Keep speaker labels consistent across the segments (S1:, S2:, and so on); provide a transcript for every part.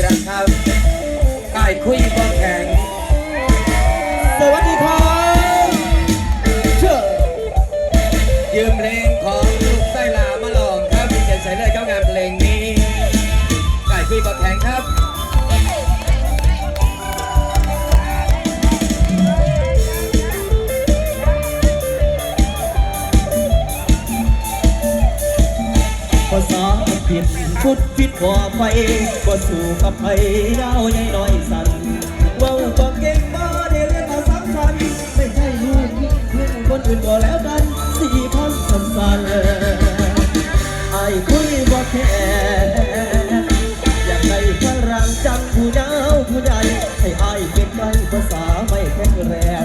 S1: ที่รันครับกายคุยก็แข็ง
S2: สวัสดีครับเชิญ
S1: ยืมเพลงของลูกไส้ลามาลองครับเขียนใส่เลยเจ้างานเพลงนี้กายคุยก็แข็งครับ
S2: ผิดพุดผิดขอไปก็สู่กับไผดาวใหญ่น้อยสันเว้าก็เก่งบ่ได้เรียนมาสำคัญไม่ใช่ลูกลูกคนอื่นก็แล้วกันสี่พันสันสันไอ้คุยบ่แค่อยากได้ฝรั่งจังผู้ยาวผู้ใหญ่ให้อายเป็นไงภาษาไม่แข็งแรง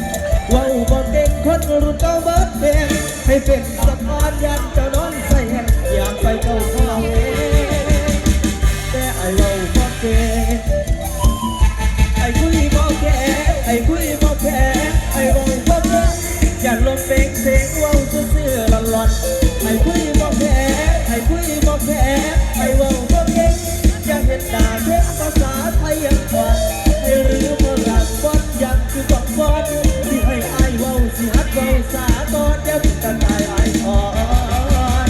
S2: เว้าบ่เก่งคนรุ่นเก่าเบิดแดงให้เป็นสะ ไอ้บอกบอกย่าเห็นด่าเทภาษาไทยยังก่อนให้หรือฝรั่งบอนยังคือกบอนที่ให้ไอ้ว่าสิฮัดว่าสาตอนเดียวกันตายไอ้ทอน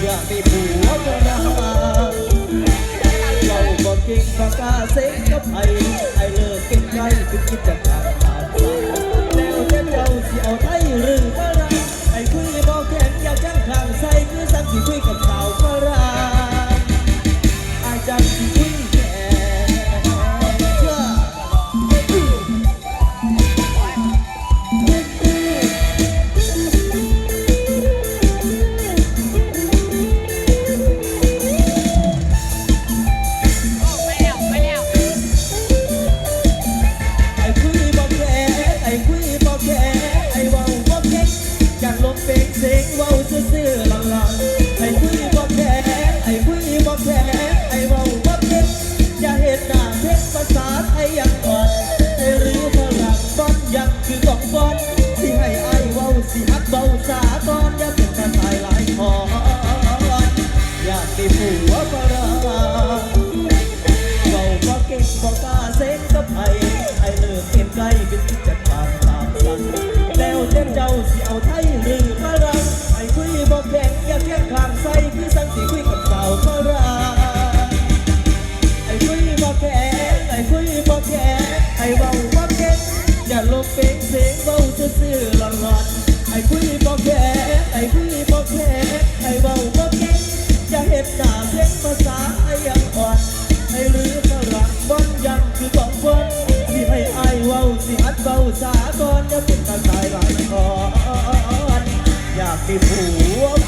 S2: อยากมีผัวฝรั่งเราบอกเก่งปากกาเซ็งกับไอ้ไอ้เลิกเก่งใจคือคิดจะขาดขาดแล้วเจ้าเจ้าสิเอาไทยหรือ ไไทยยังอ่อนไอ้รือฝรั่งบอนยังคือกองบอนที่ให้ไอ้เว้าสิฮักเบาสาตอนอย่าเป็นกตายหลายคอนอยากมีผัวฝรั่งเบาบ่เก่งบ่กล้าเซ็งกับไผไอ้เลิกเก็บไกลเป็นที่จะขาดตามสั่งแล้วเจ้าเจ้าสิเอาไทย เพลงเสียงเว้าซื่อๆหลอนไอ้คุยบ่แข็งไอ้คุยบ่แข็งไอ้เว้าบ่เก่งอย่าเฮ็ดหน้าเพลงภาษาไอ้ยังอ่อนให้หรือฝรั่งบอนยังคือสองคนที่ให้ไอายเว้าสิฮัดเบาสาก่อนอย่าเป็นการตายหลายคอนอยากมีผัว